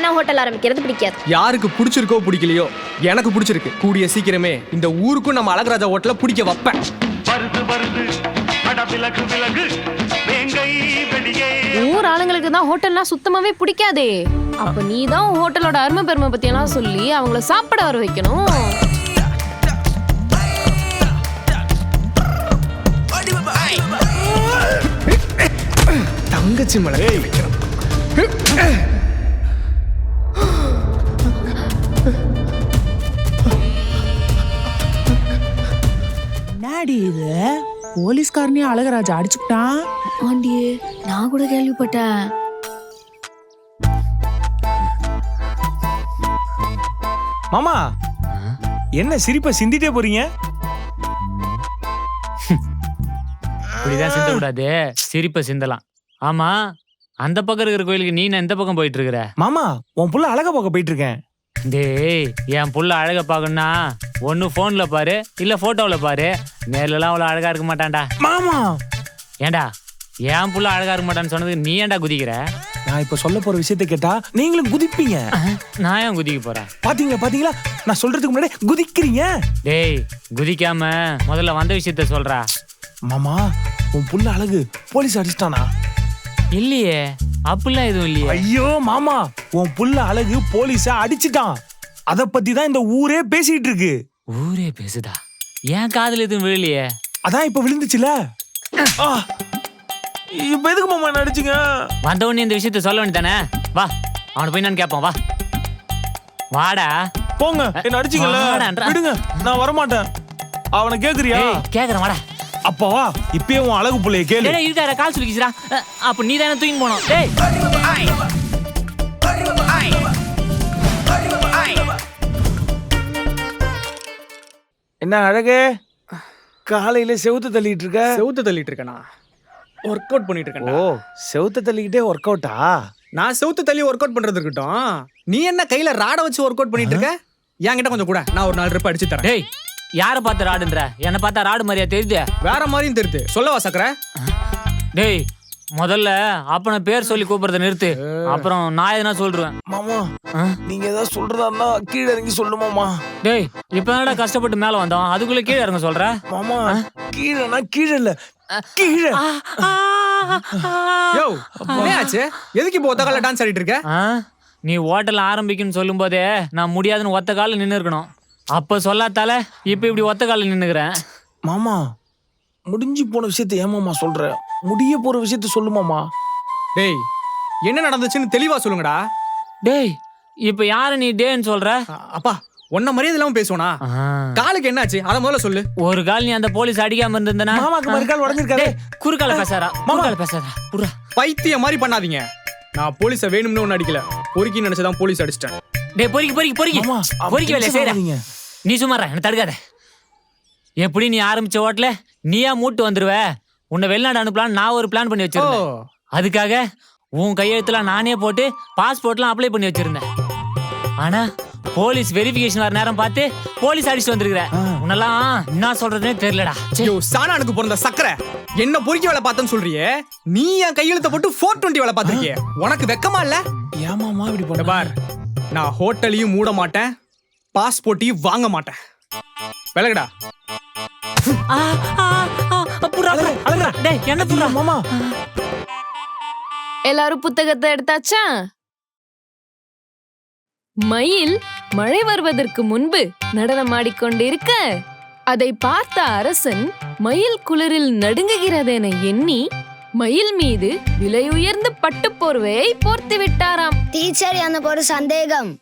அண்ணன் ஹோட்டல் ஆரம்பிக்கிறது பிடிக்காது. யாருக்கு பிடிச்சிருக்கோ பிடிக்கலையோ எனக்கு பிடிச்சிருக்கு. கூடிய சீக்கிரமே இந்த ஊருக்கும் நம்ம அழகராஜா ஹோட்டலை பிடிக்க வைப்பேன். வருது வருது. அட விலகு விலகு. வேங்கை வெளியே. ஊர் ஆளுங்களுக்கு தான் ஹோட்டல்னா சுத்தமாவே பிடிக்காதே. அப்ப நீ தான் ஹோட்டலோட அருமை பெருமை பத்தி எல்லாம் சொல்லி அவங்கள சாப்பிட வர வைக்கணும். தங்கச்சி மலை வைக்கிறோம் என்னடி இது? போலீஸ்காரனே அழகராஜா அடிச்சுட்டான் ஆண்டியே நான் கூட கேள்விப்பட்டேன். மாமா என்ன சிரிப்ப சிந்திட்டே போறீங்க? இப்படிதான் சிந்த கூடாது சிரிப்ப சிந்தலாம். ஆமா அந்த பக்கம் இருக்கிற கோயிலுக்கு நீ என்ன எந்த பக்கம் போயிட்டு இருக்கிற? மாமா உன் புள்ள அழகா பார்க்க போயிட்டு இருக்கேன். டேய் என் புள்ள அழக பார்க்கணும்னா ஒன்னு போன்ல பாரு இல்ல போட்டோல பாரு. நேர்லலாம் அவ்வளவு அழகா இருக்க மாட்டான்டா. மாமா! ஏன்டா என் புள்ள அழகா இருக்க மாட்டான்னு சொன்னதுக்கு நீ ஏன்டா குதிக்கிற? நான் இப்ப சொல்ல போற விஷயத்தை கேட்டா நீங்களும் குதிப்பீங்க. நான் ஏன் குதிக்க போறேன்? பாத்தீங்களா பாத்தீங்களா? நான் சொல்றதுக்கு முன்னாடி குதிக்கிறீங்க. டேய் குதிக்காம முதல்ல வந்த விஷயத்த சொல்றா. மாமா உன் புள்ள அழகு போலீஸ் அடிச்சிட்டானா? இல்லையே. அப்படிலாம் எதுவும் இல்லையே. ஐயோ மாமா உன் புள்ள அழகு போலீஸ அடிச்சிட்டான். அத பத்தி தான் இந்த ஊரே பேசிட்டு இருக்கு. ஊரே பேசுதா? ஏன் காதுல எதுவும் விழலையே? அதான் இப்ப விழுந்துச்சுல. இப்ப எதுக்கு மாமா என்ன அடிச்சீங்க? வந்த உடனே இந்த விஷயத்த சொல்ல வேண்டியதானே வா அவனை போய் நான் கேட்போம் வா. வாடா. போங்க என்ன அடிச்சீங்கல்ல? வாடான்றா. விடுங்க நான் வரமாட்டேன். அவனை கேக்குறியா? ஏய் கேக்குறேன் வாடா. அப்பா வா இப்பயே உன் அழகு புள்ளைய கேளு. டேய் இருக்கார கால் சுலிக்கிச்சுடா அஹ், அப்ப நீ தானே தூக்கி போனோம். டேய். என்ன அழகு? காலையில செவுத்து தள்ளிட்டு இருக்க. செவுத்து தள்ளிட்டு இருக்கேனா? ஒர்க் அவுட் பண்ணிட்டு இருக்கேன் ஓ செவுத்த தள்ளிக்கிட்டே ஒர்க் அவுட்டா நான் செவுத்து தள்ளி ஒர்க் அவுட் பண்றது இருக்கட்டும். நீ என்ன கையில ராட வச்சு ஒர்க் அவுட் பண்ணிட்டு இருக்க? என்கிட்ட கொஞ்சம் கூட. நான் ஒரு நாலு ட்ரிப் அடிச்சு தரேன். டேய் யார பார்த்து ராடுன்ற? என்ன பார்த்தா ராடு மாதிரியா தெரியுது. வேற மாதிரியும் தெரியுது. சொல்லவா சக்கர? டேய் முதல்ல அப்பனை பேர் சொல்லி கூப்பிடுறத நிறுத்து. அப்புறம் நான் எதுனா சொல்றேன். மாமா? நீங்க ஏதாவது சொல்றதா இருந்தா கீழே இறங்கி சொல்லுமாமா டேய் இப்ப என்னடா கஷ்டப்பட்டு மேல வந்தோம்? அதுக்குள்ள கீழே இறங்க சொல்ற? மாமா கீழேனா கீழே இல்ல கீழே. யோ ஆச்சு? எதுக்கு இப்போ ஒத்த கால டான்ஸ் ஆடிட்டு இருக்க? நீ ஹோட்டல் ஆரம்பிக்குன்னு சொல்லும் போதே நான் முடியாதுன்னு ஒத்த காலில் நின்று இருக்கணும் அப்ப சொல்லாத்தால? இப்ப இப்படி ஒத்த காலில் நின்னுக்கிறேன் மாமா முடிஞ்சு போன விஷயத்த ஏமாமா சொல்ற? முடிய போற விஷயத்த சொல்லுமாமா டேய் என்ன நடந்துச்சுன்னு தெளிவா சொல்லுங்கடா. டேய் இப்ப யார நீ டேன்னு சொல்ற? அப்பா உன்ன மரியாதை இல்லாம பேசுவனா. காலுக்கு என்னாச்சு? அத முதல்ல சொல்லு. ஒரு கால் நீ அந்த போலீஸ் அடிக்காம இருந்திருந்தனா? மாமாக்கு மறுக்கால் உடஞ்சிருக்காரு குறுக்கால பேசாரா குறுக்கால பேசாதா புறா பைத்தியம் மாதிரி பண்ணாதீங்க. நான் போலீஸ வேணும்னு ஒண்ணு அடிக்கல. பொறுக்கி நினைச்சதான் போலீஸ் அடிச்சிட்டேன். டேய் பொறுக்கி பொறுக்கி பொறுக்கி. பொறுக்கி வேலையை tension செய்யற ஆகாதீங்க. நீ சும்மாறா என்ன தடுக்காத. எப்படி நீ ஆரம்பிச்ச ஓட்டல நீயா மூட்டு வந்துருவ? உன்னை வெளிநாடு அனுப்பலாம்னு நான் ஒரு பிளான் பண்ணி வச்சிருந்தேன். அதுக்காக உன் கையெழுத்துலாம் நானே போட்டு பாஸ்போர்ட்லாம் அப்ளை பண்ணி வச்சிருந்தேன். ஆனா போலீஸ் வெரிஃபிகேஷன் வர நேரம் பார்த்து போலீஸ் அடிச்சுட்டு வந்திருக்கிற. உன்னெல்லாம் என்ன சொல்றதுனே தெரியலடா. ச்சே. யோ சாணானுக்கு பிறந்த சக்கரை. என்ன பொறுக்கி வேலை பார்த்தேன்னு சொல்றியே? நீ என் கையெழுத்த போட்டு ஃபோர் டுவெண்ட்டி வேலை பார்த்திருக்கிய. உனக்கு வெக்கமா இல்ல? ஏன் மாமா இப்படி பண்ண பார். நான் ஹோட்டலையும் மூட மாட்டேன். பாஸ்போர்ட்டையும் வாங்க மாட்டேன். விலகுடா. என்ன புறா? மாமா. எல்லாரும் புத்தகத்தை எடுத்தாச்சா? மயில் மழை வருவதற்கு முன்பு நடனமாடிக்கொண்டிருக்க அதை பார்த்த அரசன் மயில் குளிரில் நடுங்குகிறதென எண்ணி மயில் மீது விலையுயர்ந்த பட்டுப் போர்வையை போர்த்து விட்டாராம். டீச்சர் எனக்கு ஒரு சந்தேகம்.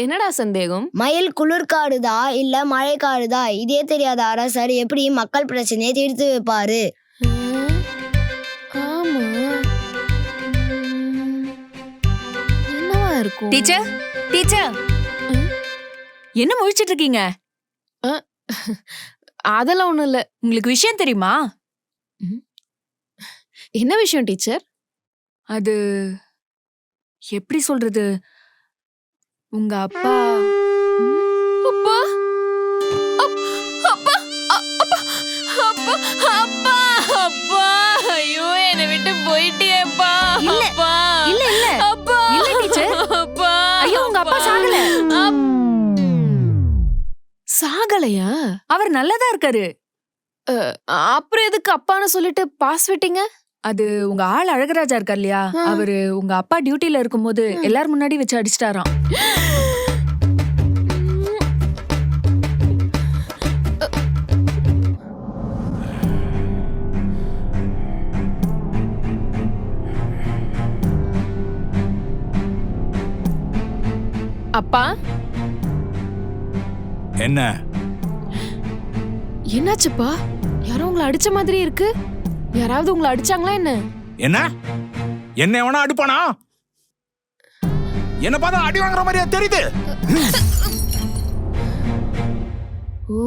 என்னடா சந்தேகம்? மயில் குளிர்காடுதா இல்ல மழை காடுதா இதே தெரியாத அரசர் எப்படி மக்கள் பிரச்சனையை தீர்த்து வைப்பாரு. இருக்கும்? Teacher teacher? என்ன முழிச்சிட்டு இருக்கீங்க அதெல்லாம் ஒண்ணும் இல்ல. உங்களுக்கு விஷயம் தெரியுமா? என்ன விஷயம் டீச்சர்? அது எப்படி சொல்றது? உங்க அப்பா. அப்பா. அப்பா அப்பா ஐயோ என்னை விட்டு போயிட்டியேப்பா அப்பா. இல்ல அப்பா. இல்ல அப்பா. ஐயோ உங்க அப்பா சாகல. சாகலையா? அவர் நல்லதா இருக்காரு. அப்புறம் எதுக்கு அப்பான்னு சொல்லிட்டு பாஸ் விட்டீங்க? அது உங்க ஆள் அழகராஜா இருக்கார் இல்லையா. அவரு உங்க அப்பா டியூட்டில இருக்கும்போது எல்லாரும் முன்னாடி வச்சு அடிச்சிட்டாராம். அப்பா? என்ன? என்னாச்சுப்பா? யாரோ உங்களை அடிச்ச மாதிரி இருக்கு. யாராவது உங்களை அடிச்சாங்களா என்ன? என்ன? என்ன எவனா அடிப்பானா? என்ன பார்த்தா அடி வாங்குற மாதிரியா தெரியுது. ஓ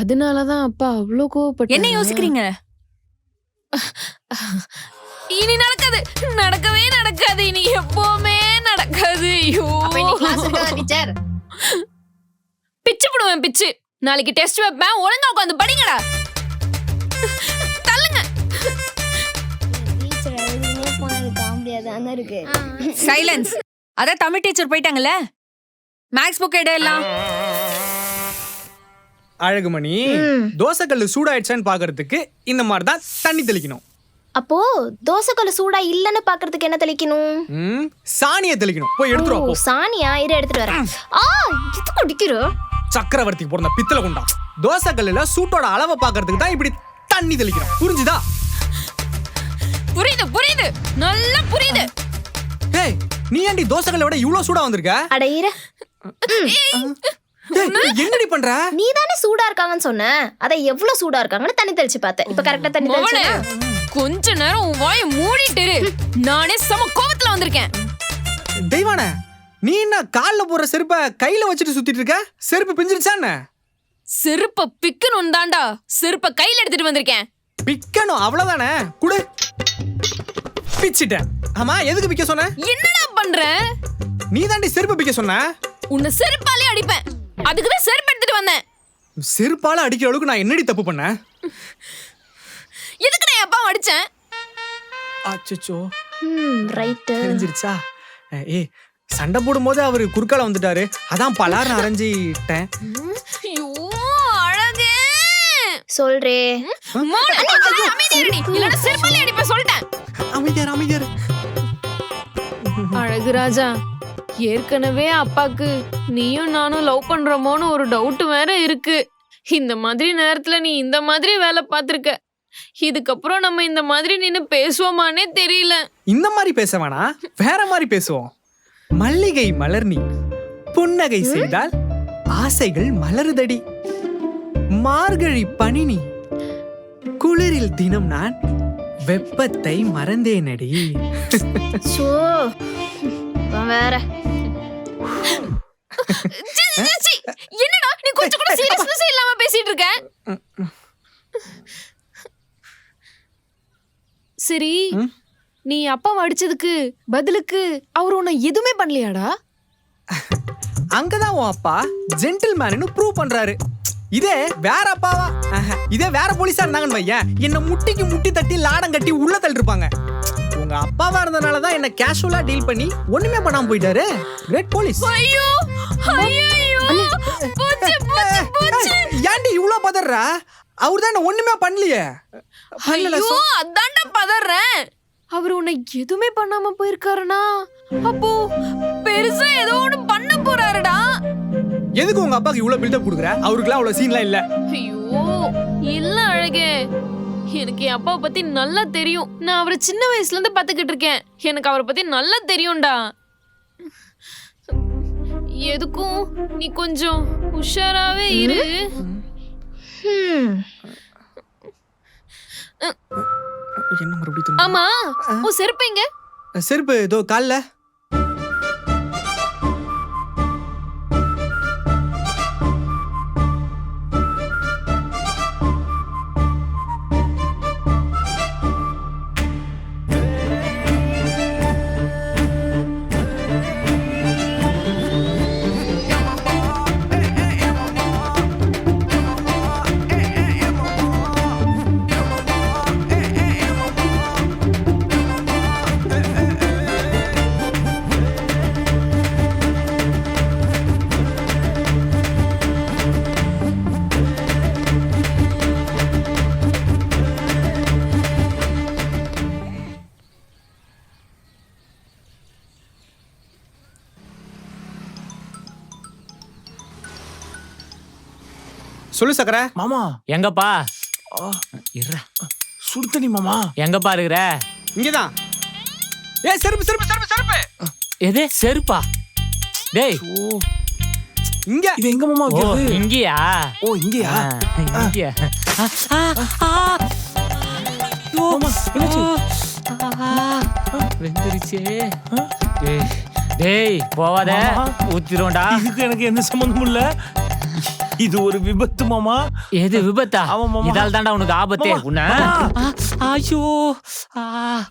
அதனாலதான் அப்பா அவ்வளோ கோவப்பட்டு என்ன யோசிக்கிறீங்க? இனி நடக்காது. நடக்கவே நடக்காது. இனி எப்பவுமே நடக்காது. ஐயோ. டீச்சர் பிச்சு போடுவேன் பிச்சு. நாளைக்கு டெஸ்ட் வைப்பேன். ஒழுங்கா உட்காந்து படிங்கடா. காமெடியா தானே இருக்கு. சைலன்ஸ் அதான் தமிழ் டீச்சர் போயிட்டாங்கல்ல? மேக்ஸ் புக் எடு எல்லாம். அழகுமணி தோசைக்கல்லு சூடாயிடுச்சான்னு பாக்குறதுக்கு இந்த மாதிரி தான் தண்ணி தெளிக்கணும். அப்போ தோசைக்கல் சூடா இல்லன்னு பாக்குறதுக்கு என்ன தெளிக்கணும்? சாணியை தெளிக்கணும். போய் எடுத்துரு ஓ, அப்போ சாணியா? இரு எடுத்துட்டு வரேன். ஆ இது குடிக்கிற சக்கரவர்த்திக்கு பிறந்த பித்தளை குண்டா. தோசைக்கல்லுல சூட்டோட அளவை பாக்குறதுக்கு தான் இப்படி தண்ணி தெளிக்கணும். புரிஞ்சுதா? புரியுது புரியுது. நல்லா புரியுது. ஏய் நீ ஏன்டி தோசைக்கல்லை விட இவ்வளவு சூடா வந்திருக்க? அட இரு. ஏய், என்னடி பண்ற? நீ தானே சூடா இருக்காங்கன்னு சொன்ன. அத எவ்வளவு சூடா இருக்காங்கன்னு தண்ணி தெளிச்சு பார்த்தேன் இப்ப கரெக்டா தண்ணி மவனே தெளிச்சு கொஞ்ச நேரம் உன் வாயை மூடிட்டு இரு. நானே சம கோவத்துல வந்திருக்கேன். தெய்வானே நீ என்ன கால்ல போடுற செருப்பை கையில வச்சுட்டு சுத்திட்டு இருக்க? செருப்பு பிஞ்சிருச்சா என்ன? செருப்ப பிக்கணும் தாண்டா செருப்ப கையில எடுத்துட்டு வந்திருக்கேன். பிக்கணும் அவ்வளவுதானே? குடு. பிச்சிட்டேன். ஆமா எதுக்கு பிக்க சொன்ன? என்னடா பண்ற? நீ தாண்டி செருப்பு பிக்க சொன்ன? உன்னை செருப்பாலே அடிப்பேன். அதுக்குதான் செருப்பு எடுத்துட்டு வந்தேன். செருப்பால அடிக்கிற அளவுக்கு நான் என்னடி தப்பு பண்ணேன் எதுக்கு நான் அப்பா அடிச்சேன்? அச்சச்சோ. ம் ரைட்டு. தெரிஞ்சிருச்சா? ஏய் சண்டை போடும்போது அவரு குறுக்கால வந்துட்டாரு. அதான் பலார்னு அரைஞ்சிட்டேன். ஐயோ அழகே. சொல்றே. சொல்லிட்டேன். அமைதியார் அமைதியார். அழகு ராஜா ஏற்கனவே அப்பாக்கு நீயும் நானும் லவ் பண்றோமோன்னு ஒரு டவுட் வேற இருக்கு. இந்த மாதிரி நேரத்துல நீ இந்த மாதிரி வேலை பார்த்திருக்க. இதுக்கப்புறம் நம்ம இந்த மாதிரி நின்னு பேசுவோமானே தெரியல. இந்த மாதிரி பேச வேணாம் வேற மாதிரி பேசுவோம். மல்லிகை மலர் நீ புன்னகை செய்தால் ஆசைகள் மலருதடி. மார்கழி பனி நீ குளிரில் தினம் நான் வெப்பத்தை மறந்தேனடி சோ வேற. என்னடா? நீ கொஞ்சம் கூட சீரியஸ்னஸ் இல்லாம பேசிட்டு இருக்க சரி? நீ அப்பாவை அடிச்சதுக்கு பதிலுக்கு அவர் உன்னை எதுவுமே பண்ணலையாடா? அங்கதான் உன் அப்பா ஜென்டில்மேனு ப்ரூவ் பண்றாரு. இதே வேற அப்பாவா? ஆஹா, இதே வேற போலீஸா இருந்தாங்கன்னு வையேன். என்ன முட்டிக்கு முட்டி தட்டி லாடம் கட்டி உள்ள தள்ளிருப்பாங்க. உங்க அப்பாவா இருந்தனால தான் என்ன கேஷுவலா டீல் பண்ணி ஒண்ணுமே பண்ணாம போயிட்டாரு. கிரேட் போலீஸ் ஐயோ! ஐயோ! போச்சு போச்சு போச்சு. ஏன்டி இவ்ளோ பதறா அவர் தான் என்ன ஒண்ணுமே பண்ணலையே. பண்ணல ஐயோ அதான்டா பதறேன் அவர் உன்னை எதுவுமே பண்ணாம போயிருக்காருனா? அப்போ பெருசா ஏதோ ஒண்ணு பண்ண போறாருடா. எதுக்கு உங்க அப்பாக்கு இவ்ளோ பில்டப் கொடுக்குற? அவருக்குலாம் அவ்வளவு சீன்லாம் இல்ல. ஐயோ இல்ல அழகே. எனக்கு என் அப்பாவை பத்தி நல்லா தெரியும். நான் அவரை சின்ன வயசுல இருந்து பாத்துக்கிட்டு இருக்கேன். எனக்கு அவரை பத்தி நல்லா தெரியும்டா. எதுக்கும் நீ கொஞ்சம் உஷாராவே இரு. என்ன மறுபடியும்? ஆமா உன் செருப்பு எங்க? செருப்பு இதோ கால்ல? சொல்லு சக்கரை. மாமா. எங்கப்பா? ஆ, இருடா. சுடுதண்ணி மாமா. எங்கப்பா இருக்கிற? இங்கதான். ஏ செருப்பு செருப்பு செருப்பு செருப்பு. எது? செருப்பா? டேய். ஓ இங்க. இது எங்க மாமா ஓ வைக்கிறது? இங்கயா? ஓ இங்கயா? ஆ, இங்கயா? ஆ, ஆ, ஆ. ஐயோ, மாமா, என்னாச்சு? ஆ, வெந்துருச்சே. டேய், டேய் போவாத. மாமா. ஊத்திருவோம்டா. இதுக்கு எனக்கு எந்த சம்பந்தமும் இல்ல. இது ஒரு விபத்து மாமா. எது விபத்தா? ஆமா, மாமா. இதால தாண்டா உனக்கு ஆபத்தே. மாமா, உன்ன மாமா. ஐயோ. ஆ,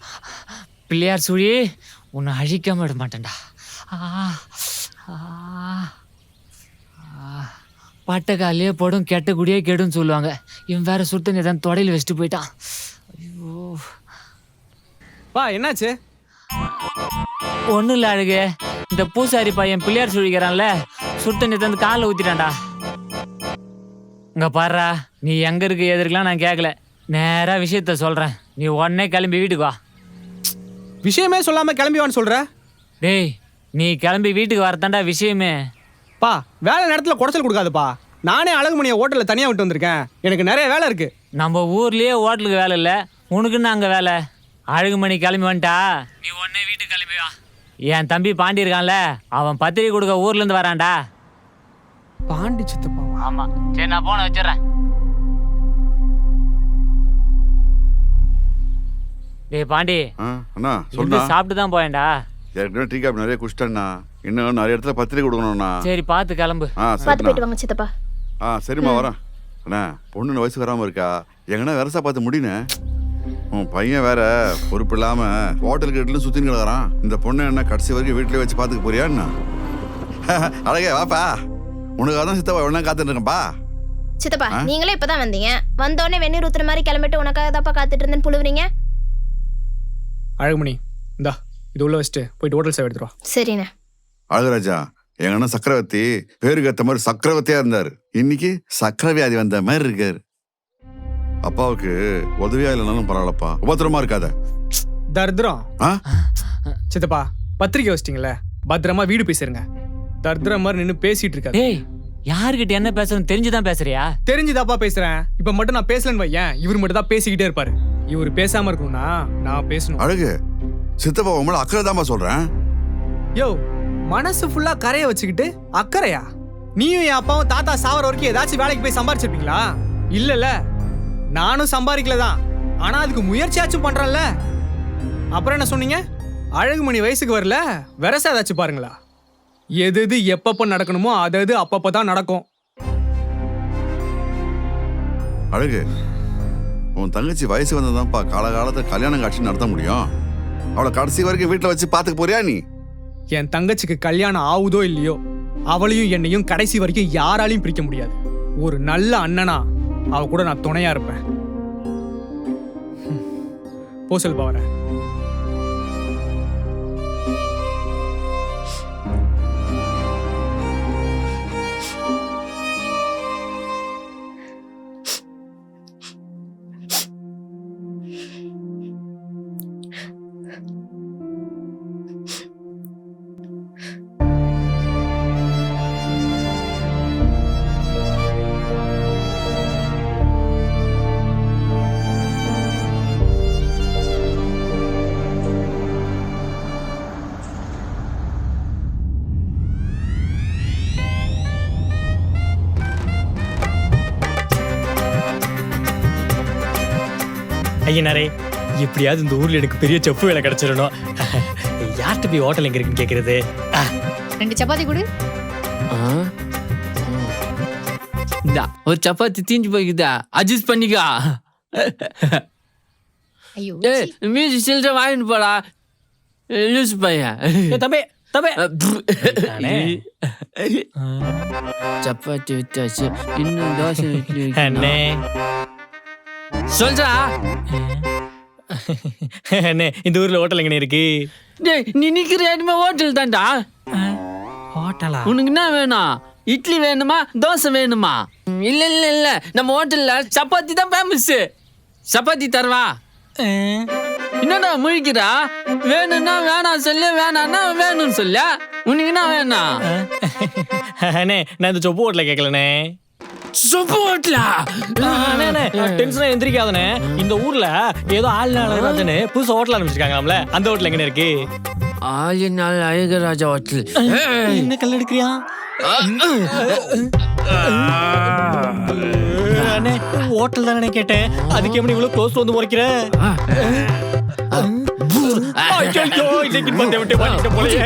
பிள்ளையார் சுழி உன்னை அழிக்காம விட மாட்டேன்டா. ஆ, ஆ, ஆ. பட்டை காலையே போடும் கெட்ட குடியே கெடுன்னு சொல்லுவாங்க. இவன் வேற சுத்தன் ஏதாவது தொடையில் வச்சுட்டு போயிட்டான். ஐயோ. பா என்னாச்சு? ஒன்றும் இல்லை அழகு. இந்த பூசாரி பையன் பிள்ளையார் சுழிக்கிறான்ல சுத்தண்ணி தந்து காலில் ஊத்திட்டான்டா. இங்க பாருடா நீ எங்க இருக்கு எது இருக்கலாம் நான் கேட்கல நேரா விஷயத்த சொல்றேன். நீ உடனே கிளம்பி வீட்டுக்கு வா. விஷயமே சொல்லாம கிளம்பி வான்னு சொல்ற? டேய் நீ கிளம்பி வீட்டுக்கு வரத்தாண்டா விஷயமே. பா வேலை நேரத்துல குடைச்சல் கொடுக்காதப்பா. நானே அழகுமணியை ஹோட்டல்ல தனியா விட்டு வந்திருக்கேன். எனக்கு நிறைய வேலை இருக்கு. நம்ம ஊர்லயே ஹோட்டலுக்கு வேலை இல்லை. உனக்குன்னு அங்கே வேலை? அழகுமணி கிளம்பி வந்துட்டா? நீ உடனே வீட்டுக்கு கிளம்பி வா. என் தம்பி பாண்டி இருக்கான்ல அவன் பத்திரிக்கை கொடுக்க ஊர்ல இருந்து வரான்டா. பாண்டி சித்தப்பா ஆமா. சரி நான் போன வச்சிடுறேன். டேய் பாண்டி. ஆ, அண்ணா சொல்லுண்ணா சாப்பிட்டு தான் போயேன்டா ஏற்கனவே டீ காப்பி நிறைய குடிச்சிட்டேண்ணா இன்னும் நிறைய இடத்துல பத்திரிக்கை கொடுக்கணும்ண்ணா சரி பார்த்து கிளம்பு. ஆ பார்த்து சரிண்ணா. போயிட்டு வாங்க சித்தப்பா. ஆ சரிம்மா வரேன். அண்ணா பொண்ணு வயசு வராமல் இருக்கா? எங்கன்னா வெரசா பார்த்து முடினே. உன் பையன் வேற பொறுப்பு இல்லாம ஹோட்டல் கேட்டுல சுத்தின்னு கிடக்குறான். இந்த பொண்ணு என்ன கடைசி வரைக்கும் வீட்டிலே வச்சு பார்த்துக்க போறியா என்ன அழகே வாப்பா. உனக்காக தான் சித்தப்பா எவ்வளோ காத்துட்டு இருக்கேன்ப்பா சித்தப்பா? நீங்களே இப்பதான் வந்தீங்க. வந்த உடனே வெந்நீர் ஊத்துற மாதிரி கிளம்பிட்டு உனக்காக தாப்பா காத்துட்டு இருந்தேன்னு புழுவுறீங்க? அழகுமணி இந்தா இது உள்ள வச்சுட்டு போயிட்டு ஹோட்டல் சேவை எடுத்துருவா சரிண்ணே. அழகுராஜா எங்க அண்ணன் சக்கரவர்த்தி பேருக்கு ஏத்த மாதிரி சக்கரவர்த்தியா இருந்தாரு. இன்னைக்கு சக்கர வியாதி வந்த மாதிரி இருக்காரு. அப்பாவுக்கு உதவியா இல்லைனாலும் பரவாயில்லப்பா. உபத்திரமா இருக்காத. தர்திரம் ஆ? சித்தப்பா பத்திரிக்கை வச்சிட்டீங்களே பத்திரமா வீடு போய் சேருங்க தர்திரம் மாதிரி நின்று பேசிட்டு இருக்காது டேய் யாருக்கிட்ட என்ன பேசணும் தெரிஞ்சுதான் பேசுறியா? தெரிஞ்சுதாப்பா பேசுறேன். இப்ப மட்டும் நான் பேசலன்னு வையேன். இவர் மட்டும் தான் பேசிக்கிட்டே இருப்பாரு. இவர் பேசாம இருக்கணும்னா நான் பேசணும். அழகு சித்தப்பா உங்களை அக்கறை சொல்றேன். யோ மனசு ஃபுல்லா கரைய வச்சுக்கிட்டு அக்கறையா? நீயும் என் அப்பாவும் தாத்தா சாவர வரைக்கும் ஏதாச்சும் வேலைக்கு போய் சம்பாரிச்சிருப்பீங்களா? இல்லல நானும் சம்பாதிக்கல தான். ஆனா அதுக்கு முயற்சியாச்சும் பண்றேன்ல. அப்புறம் என்ன சொன்னீங்க? அழகுமணி வயசுக்கு வரல. வெரச ஏதாச்சும் பாருங்களா? எது எது எப்பப்ப நடக்கணுமோ அது அது அப்பப்ப தான் நடக்கும். அழகு உன் தங்கச்சி வயசு வந்ததான்ப்பா காலகாலத்துல கல்யாணம் காட்சி நடத்த முடியும். அவளை கடைசி வரைக்கும் வீட்டில் வச்சு பார்த்துக்க போறியா நீ? என் தங்கச்சிக்கு கல்யாணம் ஆகுதோ இல்லையோ அவளையும் என்னையும் கடைசி வரைக்கும் யாராலையும் பிரிக்க முடியாது. ஒரு நல்ல அண்ணனா அவ கூட நான் துணையா இருப்பேன். போ செல்பா வரேன் ஐயனாரே எப்படியாவது இந்த ஊர்ல எனக்கு பெரிய செப்பு வேலை கிடைச்சிடணும். யார்கிட்ட போய் ஹோட்டல் எங்க இருக்குன்னு கேக்குறது? ரெண்டு சப்பாத்தி கொடு. இந்தா ஒரு சப்பாத்தி தீஞ்சு போய்க்குதா? அட்ஜஸ்ட் பண்ணிக்கா. ஐயோ ஏய் மீதி சில்லற வாங்கிட்டு போடா. லூஸ் பையன். தம்பி தம்பி. சப்பாத்தி வித்தாச்சு இன்னும் தோசை அண்ணே. சொல்றா. அண்ணே இந்த ஊர்ல ஹோட்டல் எங்கண்ணே இருக்கு? டேய் நீ நிக்கிற இடமே ஹோட்டல் தான்டா. ஹோட்டலா? உனக்கு என்ன வேணும்? இட்லி வேணுமா? தோசை வேணுமா? இல்ல இல்ல இல்ல. நம்ம ஹோட்டல்ல சப்பாத்தி தான் ஃபேமஸ் சப்பாத்தி தரவா? என்னடா முழிக்கிறா? வேணும்னா வேணாம் சொல்லு வேணாம்னா வேணும்னு சொல்ல. உனக்கு என்ன வேணும்? அண்ணே நான் இந்த சொப்பு ஹோட்டல கேட்கலண்ணே. சொப்பு ஹோட்டலா டென்ஷனா எந்திரிக்காதனே இந்த ஊர்ல ஏதோ ஆள் நாள் புதுசா ஹோட்டல் ஆரம்பிச்சிருக்காங்களாம்ல. அந்த ஹோட்டல் எங்க இருக்கு? ஆலினால் அழகராஜா ஹோட்டல் என்ன கல் எடுக்கிறியா? அண்ணே ஹோட்டல் தானே கேட்டேன். அதுக்கு எப்படி இவ்வளவு க்ளோஸ் வந்து முறைக்கிற ஐயோ இன்னைக்கு பந்தய விட்டு போலயே.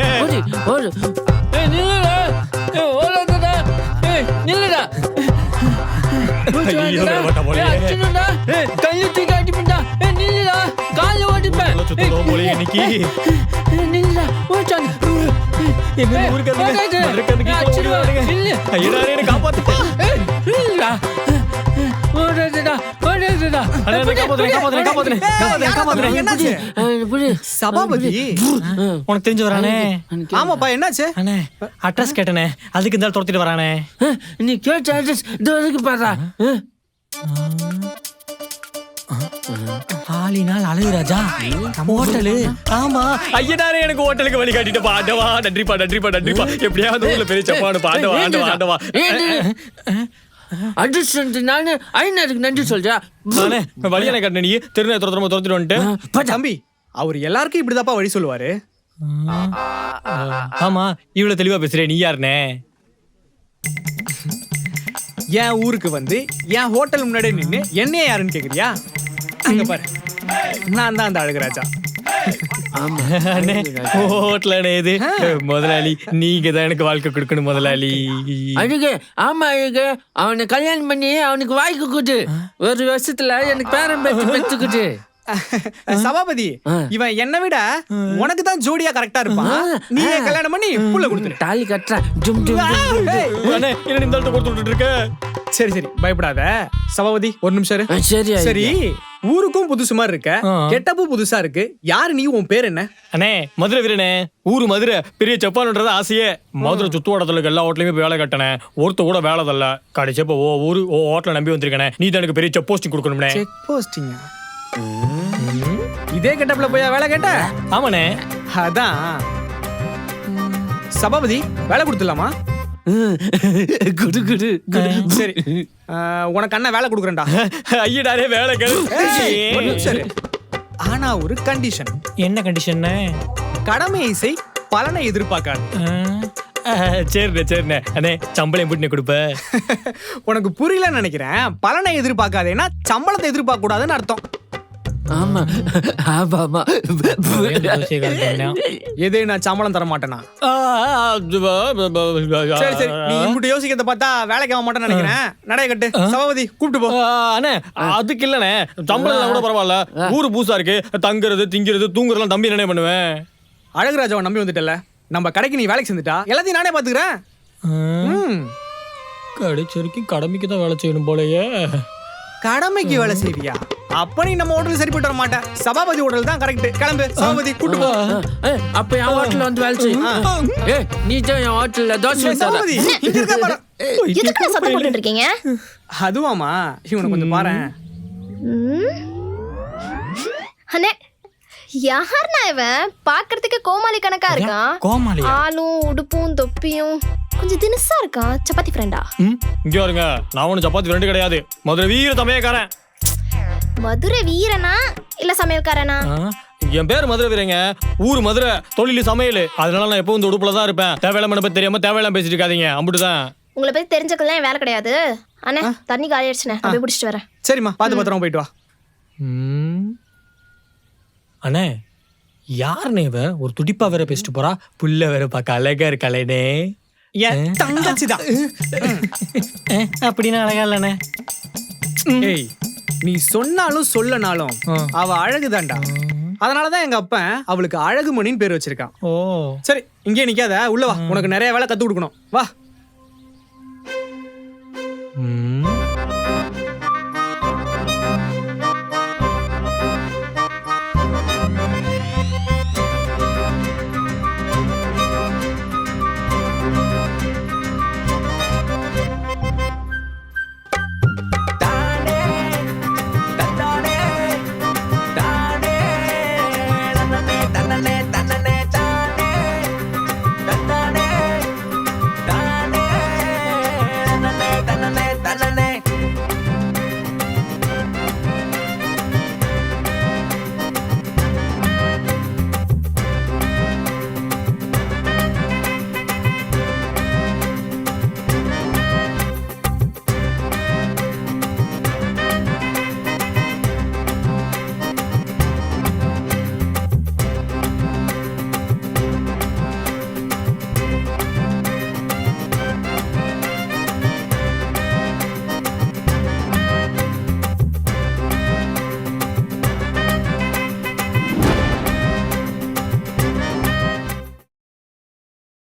ஐயோ. ஓட்ட போலயே. இன்னைக்கு. என்ன காப்பாத்துப்பா சபாபதி உனக்கு தெரிஞ்சு வரானே ஆமாப்பா என்னாச்சு அண்ணே அட்ரஸ் கேட்டனே அதுக்கு இந்த ஆள் துரத்திட்டு வரானே நீ கேட்ட அட்ரஸ் இதோ பாரா அழகுராஜா ஹோட்டலு ஆமா ஐயனாரே எனக்கு ஹோட்டலுக்கு வழி காட்டிட்டு ஆண்டவா நன்றிப்பா நன்றிப்பா நன்றிப்பா எப்படியாவது ஊர்ல பெரிய சப்பானு பாண்டவா ஆண்டவா ஆண்டவா நானு ஐநருக்கு நன்றி சொல்றியா நானே வழியான நீ துரத்திட்டு வந்துட்டு. தம்பி அவர் எல்லாருக்கும் இப்படிதாப்பா வழி சொல்லுவாரு? ஆமா இவ்வளவு தெளிவா பேசுறே நீ யாருனே? என் ஊருக்கு வந்து என் ஹோட்டல் முன்னாடி நின்னு என்னைய யாருன்னு கேக்குறியா? அங்க பாரு. நான் தான் அந்த அழகுராஜா இது. முதலாளி நீங்க தான் எனக்கு வாழ்க்கை கொடுக்கணும் முதலாளி. அழுகு. ஆமா அழுகு. அவனை கல்யாணம் பண்ணி அவனுக்கு வாய்க்கு கூட்டு. ஒரு வருஷத்துல எனக்கு பேரம் பேச்சு பெற்றுக்கிட்டு சபாபதி இவன் என்னை விட உனக்கு தான் ஜோடியா கரெக்டா இருப்பான். நீ கல்யாணம் பண்ணி புள்ள கொடுத்துரு. தாலி கட்டுறேன். ஜும் ஜும் ஜும், ஜும், ஜும். அண்ணே என்ன இந்த ஆள்கிட்ட கொடுத்து விட்டுட்டு இருக்க? சரி சரி. பயப்படாத. சபாபதி ஒரு நிமிஷம் சரி. சரி ஊருக்கும் புதுசு மாதிரி இருக்க. கெட்டப்பும் புதுசா இருக்கு. யாரு நீ உன் பேர் என்ன? அண்ணே மதுரை வீரனே. ஊரு மதுரை. பெரிய செப்பான்ன்றது ஆசையே. மதுரை சுத்து வட்டத்துல எல்லா ஹோட்டலையுமே போய் வேலை கட்டினேன். ஒருத்த கூட வேலை தரல. கடைசி இப்போ ஓ ஊரு ஓ ஹோட்டலை நம்பி வந்திருக்கேனே. நீ தான் எனக்கு பெரிய செப் போஸ்டிங் கொடுக்கணும்னே. செக் போஸ்டிங்க? இதே கெட்டப்ல போய் வேலை கேட்ட? ஆமாண்ணே. அதான். சபாபதி வேலை கொடுத்துடலாமா? குடு குடு குடு. சரி. உனக்கு அண்ணன் வேலை கொடுக்குறேன்டா. ஐயடாரே வேலை கிடையாது இரு. ஆனா ஒரு கண்டிஷன் என்ன கண்டிஷன் கடமை இசை பலனை எதிர்பார்க்காது. சரிண்ணே சரிண்ணே அண்ணே சம்பளம் எப்படி கொடுப்ப. உனக்கு புரியலன்னு நினைக்கிறேன். பலனை எதிர்பார்க்காதேன்னா சம்பளத்தை எதிர்பார்க்க கூடாதுன்னு அர்த்தம். ஆமா. ஆமா ஆமா. எது நான் சம்பளம் தர மாட்டேனா? சரி சரி. நீ இம்புட்டு யோசிக்கிறத பார்த்தா வேலைக்கு ஆக மாட்டேன்னு நினைக்கிறேன். நடைய கட்டு. சபாபதி கூப்பிட்டு போ. அண்ணே அதுக்கு இல்லண்ணே. சம்பளம் கூட பரவாயில்ல. ஊரு பூசா இருக்கு. தங்குறது திங்கிறது தூங்குறதுலாம் தம்பி என்ன பண்ணுவேன்? அழகுராஜாவை நம்பி வந்துட்டல நம்ம கடைக்கு நீ வேலைக்கு செஞ்சுட்டா? எல்லாத்தையும் நானே பாத்துக்கிறேன் ம். கடைசி வரைக்கும் கடமைக்கு தான் வேலை செய்யணும் போலயே. கடமைக்கு வேலை செய்வியா? அப்ப நீ நம்ம ஹோட்டல் சரிப்பட்டு வர மாட்டேன் சபாபதி ஹோட்டல் தான் கரெக்ட் கிளம்பு. சபாபதி கூட்டு போ. அப்ப என் ஹோட்டல்ல வந்து வேலை ஏய் நீ தான் என் ஹோட்டல்ல தோசை சபாபதி இங்க இருக்க பாரு. எதுக்கு சத்தம் போட்டுட்டு இருக்கீங்க? அதுவாமா இவனை கொஞ்சம் பாரு அண்ணே யாருண்ணா இவன் பாக்குறதுக்கு கோமாளி கணக்கா இருக்கான் கோமாளியா? ஆளும் உடுப்பும் தொப்பியும். கொஞ்சம் தினுசா இருக்கான் சப்பாத்தி ஃப்ரெண்டா இங்க வருங்க நான் ஒன்றும் சப்பாத்தி ரெண்டு கிடையாது. மதுரை வீர தமையக்காரன் மதுரை வீரனா? இல்ல சமையல்காரனா? என் பேர் மதுரை வீரங்க. ஊர் மதுரை தொழில் சமையல். அதனால நான் எப்பவும் இந்த உடுப்புல தான் இருப்பேன். தேவையில்லாம பத்தி தெரியாம தேவையில்லாம பேசிட்டு இருக்காதீங்க அம்பிட்டுதான். உங்களை பத்தி தெரிஞ்சுக்கலாம் என் வேலை கிடையாது. அண்ணே தண்ணி காலி ஆயிடுச்சுண்ணே. நான் போய் பிடிச்சிட்டு வரேன். சரிம்மா பாத்து பத்திரமா போயிட்டு வா. ம். அண்ணே யாருண்ணே இவ? ஒரு துடிப்பா வேற பேசிட்டு போறா. புள்ள வேற பார்க்க அழகா இருக்காளேனே என் தங்கச்சி தான். அப்படின்னா அழகா இல்லண்ணே. ஏய் நீ சொன்னாலும் சொல்லனாலும். அவ அழகுதான்டா. அதனாலதான் எங்க அப்பன் அவளுக்கு அழகுமணின்னு பேர் வச்சிருக்கான். ஓ. சரி இங்கே நிக்காத. உள்ள வா. உனக்கு நிறைய வேலை கத்து கொடுக்கணும். வா. ம்.